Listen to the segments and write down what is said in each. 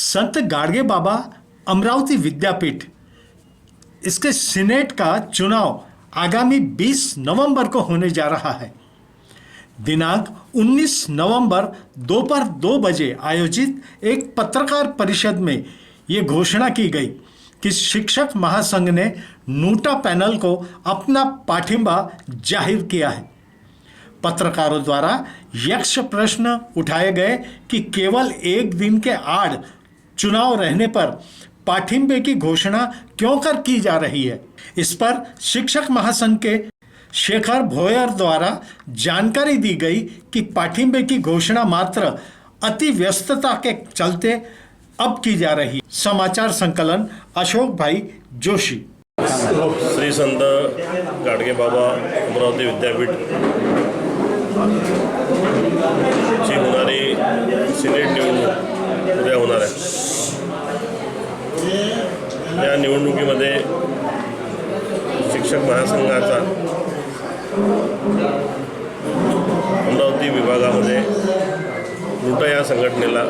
संत गाडगे बाबा अमरावती विद्यापीठ। इसके सीनेट का चुनाव आगामी 20 नवंबर को होने जा रहा है। दिनांक 19 नवंबर दोपहर दो बजे आयोजित एक पत्रकार परिषद में ये घोषणा की गई कि शिक्षक महासंघ ने नूटा पैनल को अपना पाठिंबा ज़ाहिर किया है। पत्रकारों द्वारा यक्ष प्रश्न उठाए गए कि केवल एक दिन के आड़ चुनाव रहने पर पाठिंबे की घोषणा क्यों कर की जा रही है? इस पर शिक्षक महासंघ के शेखर भोयर द्वारा जानकारी दी गई कि पाठिंबे की घोषणा मात्र अति व्यस्तता के चलते अब की जा रही समाचार संकलन, अशोक भाई जोशी। श्री संत गाडगे बाबा अमरावती विद्यापीठ। शिक्षक महासंघाचा अमरावती विभागामध्ये लुटा या संघटनेला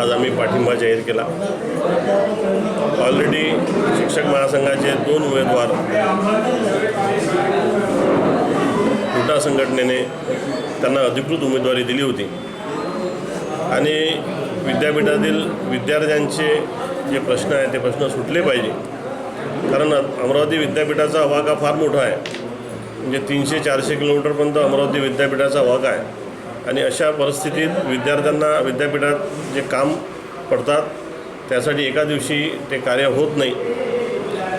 आज आम्ही पाठिंबा जाहीर केला. ऑलरेडी शिक्षक महासंघाचे दोन उमेदवार रुटा संघटनेने त्यांना अधिकृत उमेदवारी दिली होती. आणि विद्यापीठातील विद्यार्थ्यांचे जे प्रश्न आहेत ते प्रश्न सुटले पाहिजे. कारण अमरावती विद्यापीठाचा आवाका फार मोठा आहे. म्हणजे तीनशे चारशे किलोमीटरपर्यंत अमरावती विद्यापीठाचा वाघ आहे. आणि अशा परिस्थितीत विद्यार्थ्यांना विद्यापीठात जे काम पडतात त्यासाठी एका दिवशी ते कार्य होत नाही.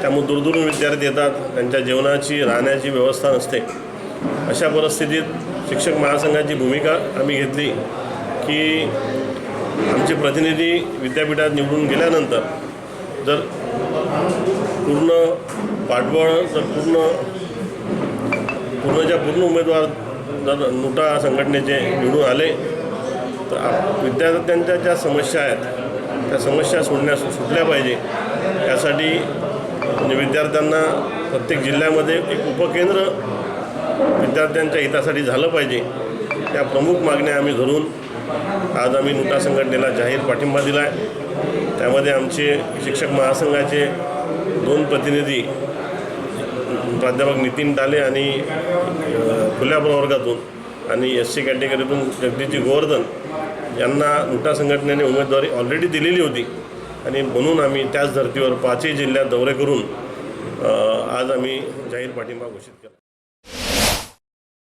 त्यामुळे दूरदूरून विद्यार्थी येतात त्यांच्या जेवणाची राहण्याची व्यवस्था नसते. अशा परिस्थितीत शिक्षक महासंघाची भूमिका आम्ही घेतली की आमचे प्रतिनिधी विद्यापीठात निवडून गेल्यानंतर जर पूर्ण पाठबळ जर पूर्ण पूर्णच्या पूर्ण उमेदवार जर नोटा संघटनेचे निवडून आले तर आप- विद्यार्थ्यांच्या ज्या समस्या आहेत त्या समस्या सोडण्यास सुटल्या पाहिजे. यासाठी म्हणजे विद्यार्थ्यांना प्रत्येक जिल्ह्यामध्ये एक उपकेंद्र विद्यार्थ्यांच्या हितासाठी झालं पाहिजे. त्या प्रमुख मागण्या आम्ही धरून आज आम्ही नोटा संघटनेला जाहीर पाठिंबा दिला आहे त्यामध्ये आमचे शिक्षक महासंघाचे दोन प्रतिनिधी प्राध्यापक नितीन डाले आणि खुल्या प्रवर्गातून आणि एस सी कॅटेगरीतून जगदीजी गोवर्धन यांना नुटा संघटनेने उमेदवारी ऑलरेडी दिलेली होती. आणि म्हणून आम्ही त्याच धर्तीवर पाचही जिल्ह्यात दौरे करून आज आम्ही जाहीर पाठिंबा घोषित